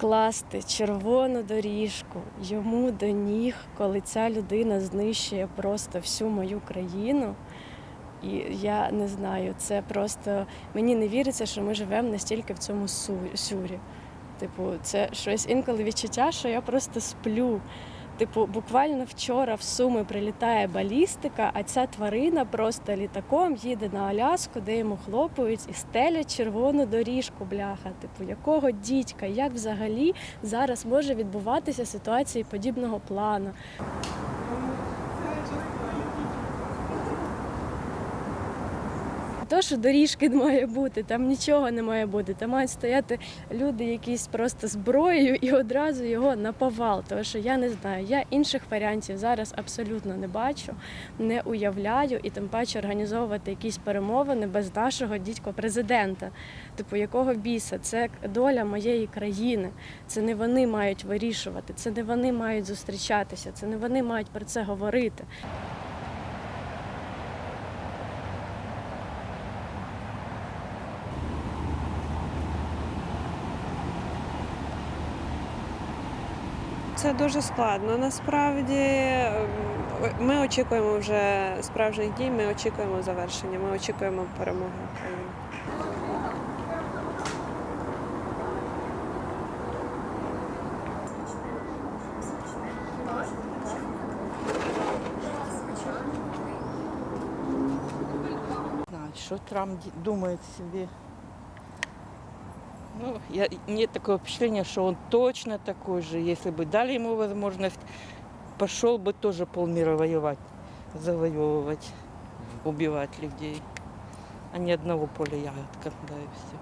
класти червону доріжку йому до ніг, коли ця людина знищує просто всю мою країну. І я не знаю, це просто мені не віриться, що ми живемо настільки в цьому сюрі. Типу, це щось інколи відчуття, що я просто сплю. Типу, буквально вчора в Суми прилітає балістика, а ця тварина просто літаком їде на Аляску, де йому хлопають і стелять червону доріжку, бляха. Типу, якого дідька, як взагалі зараз може відбуватися ситуації подібного плану? То, що доріжки має бути, там нічого не має бути. Там мають стояти люди якісь просто зброєю і одразу його на повал. Тому що я не знаю, я інших варіантів зараз абсолютно не бачу, не уявляю і тим паче організовувати якісь перемовини без нашого дідько президента. Типу, якого біса? Це доля моєї країни. Це не вони мають вирішувати, це не вони мають зустрічатися, це не вони мають про це говорити. Це дуже складно. Насправді ем, ми очікуємо вже справжніх дій, ми очікуємо завершення, ми очікуємо перемоги України. что Трамп д- думает себе. Ну, я, нет такого впечатления, что он точно такой же. Если бы дали ему возможность, пошел бы тоже полмира воевать, завоевывать, убивать людей. А ни одного поля ягодка, да и все.